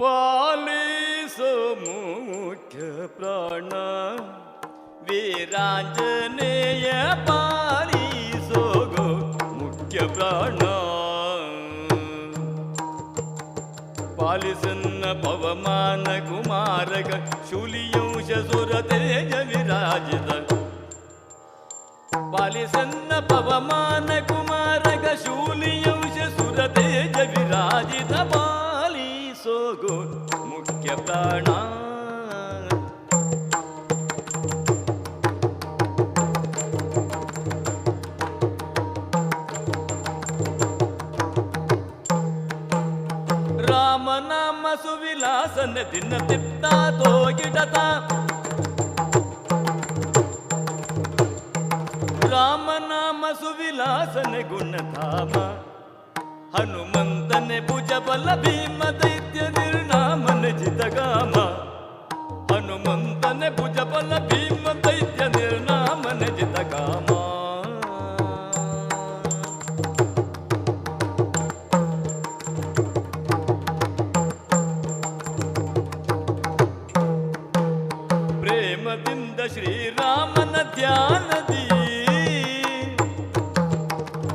पालीसो मुख्य प्राण। वीरांजनेय पालीसो गो मुख्य प्राण। पालिसन्न पवमान कुमारक शूलियंश सुरतेज विराजित। पालिसन्न पवमान कुमारक, शूलियों ಮುಖ್ಯ ಪ್ರಾಣ ರಾಮನಾಮ ಸುವಿಲಾಸನ ದಿನ ತಿಪ್ತ ತೋಗಿಡತ ರಾಮನಾಮ ಸುವಿಲಾಸನ ಗುಣಧಾಮ. ಹನುಮಂತನೆ ಭುಜ ಬಲ ಭೀಮ ದೈತ್ಯ ಹನುಮಂತನೆ ಭುಜ ಬಲ ಭೀಮ ದೈತ್ಯ ನಿರ್ನಾಮನ ಜಿತಗಾಮ ಪ್ರೇಮದಿಂದ ಶ್ರೀರಾಮನ ಧ್ಯಾನದಿ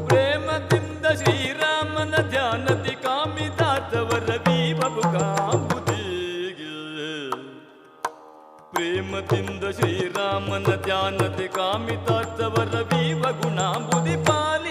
ಪ್ರೇಮದಿಂದ ಶ್ರೀರಾಮನ ಧ್ಯಾನದಿ ಕಾಮಿತಾತವರ ಬೀಬು प्रेमतिन्द श्रीरामन त्यानति कामितात्तवदपि वगुणां बुधिपालि